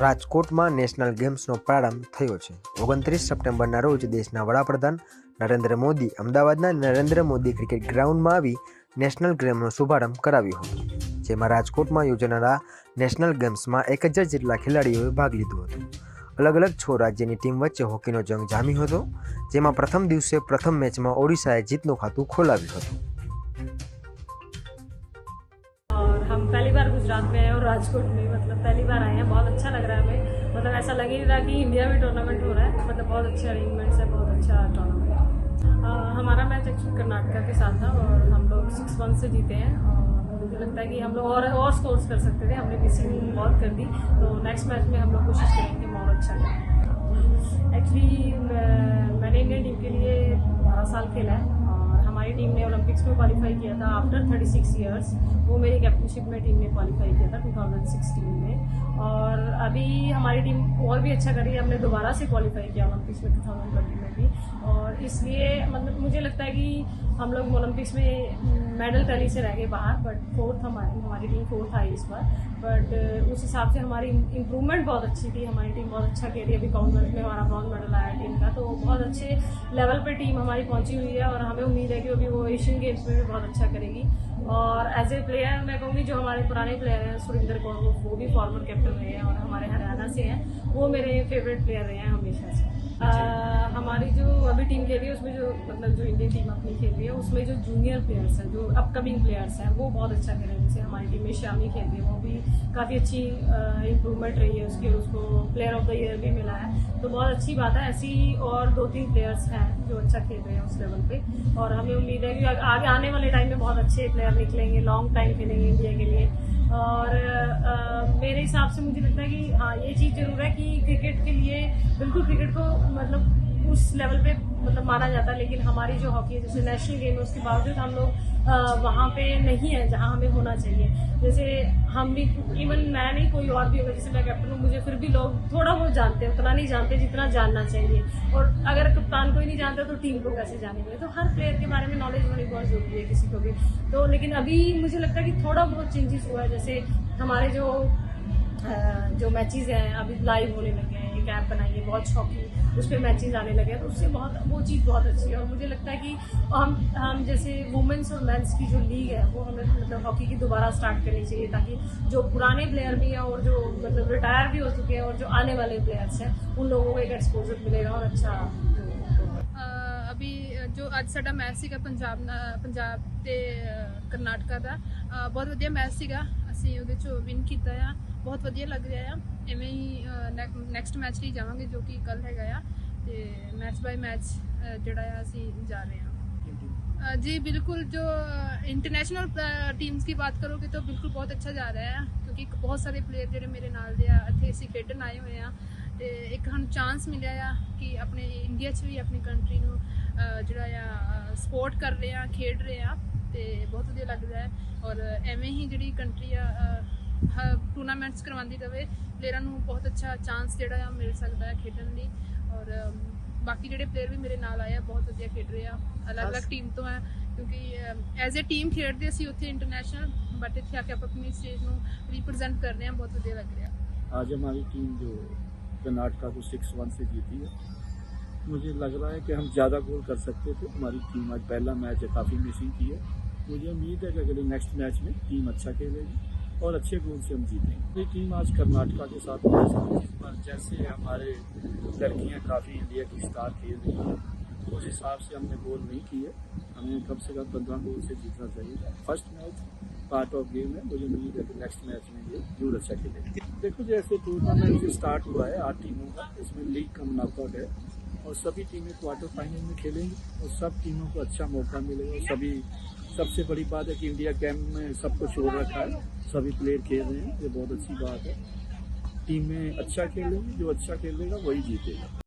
રાજકોટમાં નેશનલ ગેમ્સનો પ્રારંભ થયો છે. ઓગણત્રીસ સપ્ટેમ્બરના રોજ દેશના વડાપ્રધાન નરેન્દ્ર મોદી અમદાવાદના નરેન્દ્ર મોદી ક્રિકેટ ગ્રાઉન્ડમાં આવી નેશનલ ગેમનો શુભારંભ કરાવ્યો હતો, જેમાં રાજકોટમાં યોજાનારા નેશનલ ગેમ્સમાં એક હજાર જેટલા ખેલાડીઓએ ભાગ લીધો હતો. અલગ અલગ છ રાજ્યની ટીમ વચ્ચે હોકીનો જંગ જામ્યો હતો, જેમાં પ્રથમ દિવસે પ્રથમ મેચમાં ઓડિશાએ જીતનું ખાતું ખોલાવ્યું હતું. गुजरात में आए और राजकोट में मतलब पहली बार आए हैं, बहुत अच्छा लग रहा है हमें। मतलब ऐसा लग ही रहा कि इंडिया में टूर्नामेंट हो रहा है मतलब बहुत अच्छे अरेंजमेंट्स है, बहुत अच्छा टूर्नामेंट हमारा मैच एक्चुअली कर्नाटका के साथ था और हम लोग सिक्स वन से जीते हैं और मुझे लगता है कि हम लोग और और स्कोर्स कर सकते थे, हमने किसी मिसिंग बहुत कर दी। तो नेक्स्ट मैच में हम लोग कोशिश करेंगे और अच्छा करें एक्चुअली मैंने इंडियन टीम के लिए बारह साल खेला है। हमारी टीम ने ओलंपिक्स में क्वालिफाई किया था आफ्टर 36 ईयर्स वो मेरी कैप्टनशिप में टीम ने क्वालिफाई किया था 2016 में। और अभी हमारी टीम और भी अच्छा करी, हमने दोबारा से क्वालिफाई किया ओलंपिक्स में 2020 में भी। और इसलिए मतलब मुझे लगता है कि हम लोग ओलंपिक्स में मेडल कली से रह गए बाहर बट फोर्थ हमारी हमारी टीम फोर्थ आई इस बार। बट उस हिसाब से हमारी इम्प्रूवमेंट बहुत अच्छी थी, हमारी टीम बहुत अच्छा खेली। अभी कॉमनवेल्थ में हमारा ब्रॉन्ज मेडल आया टीम का तो बहुत अच्छे लेवल पर टीम हमारी पहुँची हुई है और हमें उम्मीद है कि अभी वो एशियन गेम्स में भी बहुत अच्छा करेगी। और एज ए प्लेयर मैं कहूँगी जो हमारे पुराने प्लेयर हैं सुरेंद्र कौर वो वो भी फॉर्मर कैप्टन रहे हैं और हमारे हरियाणा से हैं वो मेरे फेवरेट प्लेयर रहे हैं हमेशा से। हमारी जो अभी टीम खेल रही है उसमें जो मतलब जो इंडियन टीम अपनी खेल रही है उसमें जो जूनियर प्लेयर्स हैं जो अपकमिंग प्लेयर्स हैं वो बहुत अच्छा खेल रहे हैं। जैसे हमारी टीम में शामी खेल रही है वो भी काफ़ी अच्छी इम्प्रूवमेंट रही है उसकी उसको प्लेयर ऑफ़ द ईयर भी मिला है। तो बहुत अच्छी बात है ऐसी और दो तीन प्लेयर्स हैं जो अच्छा खेल रहे हैं उस लेवल पे। और हमें उम्मीद है कि आगे आने वाले टाइम में बहुत अच्छे प्लेयर निकलेंगे लॉन्ग टाइम खेलेंगे इंडिया के लिए। और आ, मेरे हिसाब से मुझे लगता है कि हाँ ये चीज़ ज़रूर है कि क्रिकेट के लिए बिल्कुल क्रिकेट को मतलब उस लेवल पे मतलब माना जाता है, लेकिन हमारी जो हॉकी है, जैसे नेशनल गेम है, उसके बावजूद हम लोग वहाँ पे नहीं है जहाँ हमें होना चाहिए। जैसे हम भी इवन मैं नहीं, कोई और भी होगा, जैसे मैं कैप्टन हूँ, मुझे फिर भी लोग थोड़ा बहुत जानते हैं, उतना नहीं जानते जितना जानना चाहिए। और अगर कप्तान को ही नहीं जानता तो टीम को कैसे जानेंगे तो हर प्लेयर के बारे में नॉलेज होनी बहुत ज़रूरी है किसी को भी। तो लेकिन अभी मुझे लगता है कि थोड़ा बहुत चेंजेस हुआ है, जैसे हमारे जो जो मैचेस हैं, अभी लाइव होने लगे हैं, एक ऐप बनाई है बहुत शौकी उस पर मैचेस आने लगे हैं तो उससे बहुत वो चीज़ बहुत अच्छी है और मुझे लगता है कि हम हम जैसे वुमेंस और मेंस की जो लीग है वो हमें मतलब हॉकी की दोबारा स्टार्ट करनी चाहिए ताकि जो पुराने प्लेयर भी हैं और जो मतलब रिटायर भी हो चुके हैं और जो आने वाले प्लेयर्स हैं उन लोगों को एक एक्सपोजर मिलेगा और अच्छा जो- ਅ, ਅਭੀ ਜੋ ਅੱਜ ਸਾਡਾ ਮੈਚ ਸੀਗਾ ਪੰਜਾਬ ਨਾਲ ਪੰਜਾਬ ਤੇ ਅ, ਕਰਨਾਟਕਾ ਦਾ ਅ, ਬਹੁਤ ਵਧੀਆ ਮੈਚ ਸੀਗਾ ਅਸੀਂ ਉਹਦੇ ਚੋਂ ਵਿਨ ਕੀਤਾ ਆ ਬਹੁਤ ਵਧੀਆ ਲੱਗ ਰਿਹਾ ਆ ਐਵੇਂ ਹੀ ਨੈਕਸਟ ਮੈਚ ਲਈ ਜਾਵਾਂਗੇ ਜੋ ਕਿ ਕੱਲ ਹੈਗਾ ਆ ਤੇ ਮੈਚ ਬਾਈ ਮੈਚ ਜਿਹੜਾ ਆ ਅਸੀਂ ਜਾ ਰਹੇ ਹਾਂ अ, जी बिल्कुल जो इंटरनेशनल टीम्स की बात करोगे तो बिल्कुल बहुत अच्छा जा रहा है क्योंकि ਬਹੁਤ ਸਾਰੇ ਪਲੇਅਰ ਜਿਹੜੇ ਮੇਰੇ ਨਾਲ ਦੇ ਆ ਇੱਥੇ ਅਸੀਂ ਖੇਡਣ ਆਏ ਹੋਏ ਆ ਤੇ ਇੱਕ ਸਾਨੂੰ ਚਾਂਸ ਮਿਲਿਆ ਆ ਕਿ ਆਪਣੇ ਇੰਡੀਆ 'ਚ ਵੀ ਆਪਣੀ ਕੰਟਰੀ ਨੂੰ ਅ, ਜਿਹੜਾ ਆ ਸਪੋਰਟ ਕਰ ਰਹੇ ਆ ਖੇਡ ਰਹੇ ਆ ਤੇ ਬਹੁਤ ਵਧੀਆ ਲੱਗਦਾ ਹੈ ਔਰ ਐਵੇਂ ਹੀ ਜਿਹੜੀ ਕੰਟਰੀ ਆ ਟੂਰਨਾਮੈਂਟਸ ਕਰਵਾਉਂਦੀ ਰਵੇ ਪਲੇਅਰਾਂ ਨੂੰ ਬਹੁਤ ਅੱਛਾ ਚਾਂਸ ਜਿਹੜਾ ਆ ਮਿਲ ਸਕਦਾ ਹੈ ਖੇਡਣ ਲਈ ਔਰ ਅਮ, ਬਾਕੀ ਜਿਹੜੇ ਪਲੇਅਰ ਵੀ ਮੇਰੇ ਨਾਲ ਆਏ ਆ ਬਹੁਤ ਵਧੀਆ ਖੇਡ ਰਹੇ ਆ ਅਲੱਗ-ਅਲੱਗ ਟੀਮ ਤੋਂ ਆ ਕਿਉਂਕਿ ਐਜ਼ ਅ ਟੀਮ ਖੇਡਦੇ ਅਸੀਂ ਉੱਥੇ ਇੰਟਰਨੈਸ਼ਨਲ ਬਟ ਇੱਥੇ ਆ ਕੇ ਆਪਾਂ ਆਪਣੀ ਸਟੇਟ ਨੂੰ ਰਿਪਰੈਜ਼ੈਂਟ ਕਰ ਰਹੇ ਆ ਬਹੁਤ ਵਧੀਆ ਲੱਗ ਰਿਹਾ आज हमारी टीम जो कर्नाटका को सिक्स वन से जीती है मुझे लग रहा है कि हम ज़्यादा गोल कर सकते थे। हमारी टीम आज पहला मैच है, काफ़ी मिसिंग की है। मुझे उम्मीद है कि अगले नेक्स्ट मैच में टीम अच्छा खेलेगी और अच्छे गोल से हम जीतेंगे। ये टीम आज कर्नाटका के साथ मैच पर जैसे हमारे लड़कियाँ काफ़ी इंडिया की स्टार खेल रही हैं, उस हिसाब से हमने गोल नहीं किए। हमें कम से कम पंद्रह गोल से जीतना चाहिए first match part of game है। मुझे उम्मीद है कि नेक्स्ट मैच में ये ज़रूर अच्छा खेलेंगे। देखो, जैसे टूर्नामेंट स्टार्ट हुआ है आठ टीमों का। इसमें लीग का मुनाफा है। और सभी टीमें क्वार्टर फाइनल में खेलेंगी और सब टीमों को अच्छा मौका मिलेगा। सभी, सबसे बड़ी बात है कि इंडिया कैंप में सब कुछ छोड़ रखा है। सभी प्लेयर खेल रहे हैं। ये बहुत अच्छी बात है। टीमें अच्छा खेलेंगी, जो अच्छा खेलेगा, वही जीतेगा।